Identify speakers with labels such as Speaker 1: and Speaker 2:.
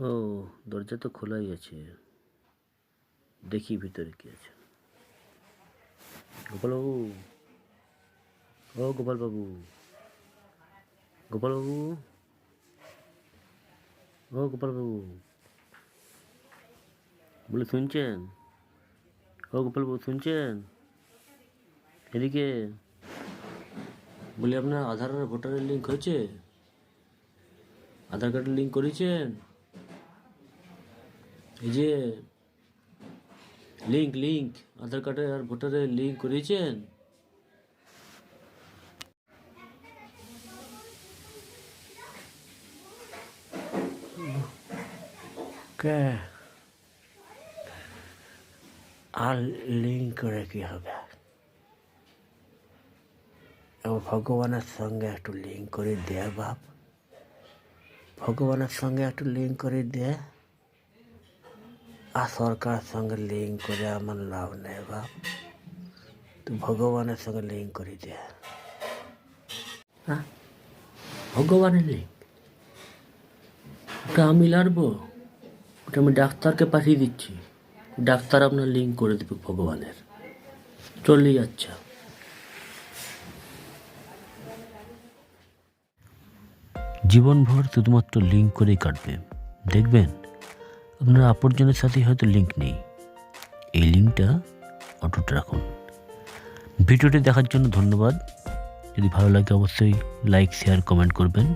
Speaker 1: ও, দরজা তো খোলাই আছে। দেখি ভিতরে কি আছে। গোপালবাবু ও গোপালবাবু গোপালবাবু ও গোপালবাবু বলে শুনছেন? ও গোপালবাবু শুনছেন? এদিকে বলি আপনার আধার ভোটারের লিঙ্ক হয়েছে? আধার কার্ডের লিঙ্ক করেছেন? এই যে লিঙ্ক লিঙ্ক আধার কার্ডের আর ভোটারের লিঙ্ক করেছেন আর লিঙ্ক করে কি হবে? ও ভগবানের সঙ্গে একটু লিঙ্ক করে দে বাপ। ভগবানের সঙ্গে একটু লিঙ্ক করে দে। আর সরকারের সঙ্গে লিঙ্ক করে আমার লাভ নেই বা। তুই ভগবানের সঙ্গে লিঙ্ক করে দে হ্যাঁ? ভগবানের লিঙ্ক ওটা আমি লাড়বো? ওটা আমি ডাক্তারকে পাঠিয়ে দিচ্ছি। ডাক্তার আপনার লিঙ্ক করে দেবে ভগবানের। চললেই আচ্ছা। জীবনভর শুধুমাত্র লিঙ্ক করেই কাটবে। দেখবেন? আপনার আপরজনের সাথে হয়তো লিঙ্ক নেই। এই লিঙ্কটা অটুট রাখুন। ভিডিওটি দেখার জন্য ধন্যবাদ। যদি ভালো লাগে অবশ্যই লাইক শেয়ার কমেন্ট করবেন।